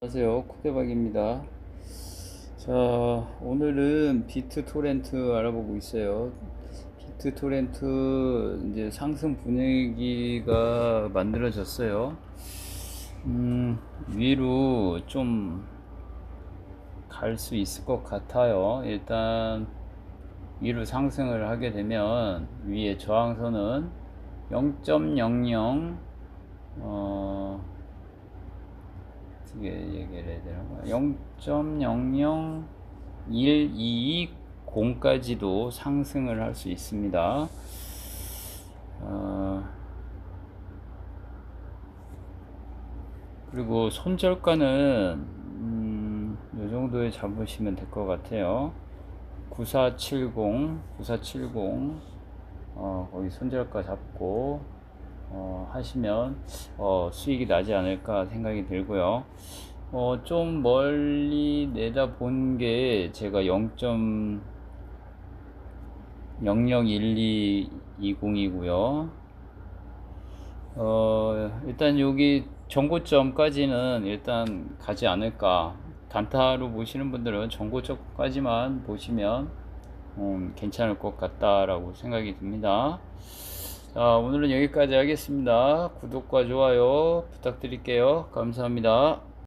안녕하세요. 코대박입니다. 자 오늘은 비트 토렌트 알아보고 있어요. 비트 토렌트 이제 상승 분위기가 만들어졌어요. 음 위로 좀 갈 수 있을 것 같아요. 일단 위로 상승을 하게 되면 위에 저항선은 0.00 어, 어떻게 얘기를 해야 되나? 0.00120까지도 상승을 할 수 있습니다. 어, 그리고 손절가는 음, 이 정도에 잡으시면 될 것 같아요. 9470, 9470 어, 거기 손절가 잡고 어, 하시면 어, 수익이 나지 않을까 생각이 들고요. 어, 좀 멀리 내다 본 게 제가 0.001220이고요. 어, 일단 여기 정고점까지는 일단 가지 않을까. 단타로 보시는 분들은 정고점까지만 보시면 음, 괜찮을 것 같다라고 생각이 듭니다. 자, 오늘은 여기까지 하겠습니다. 구독과 좋아요 부탁드릴게요. 감사합니다.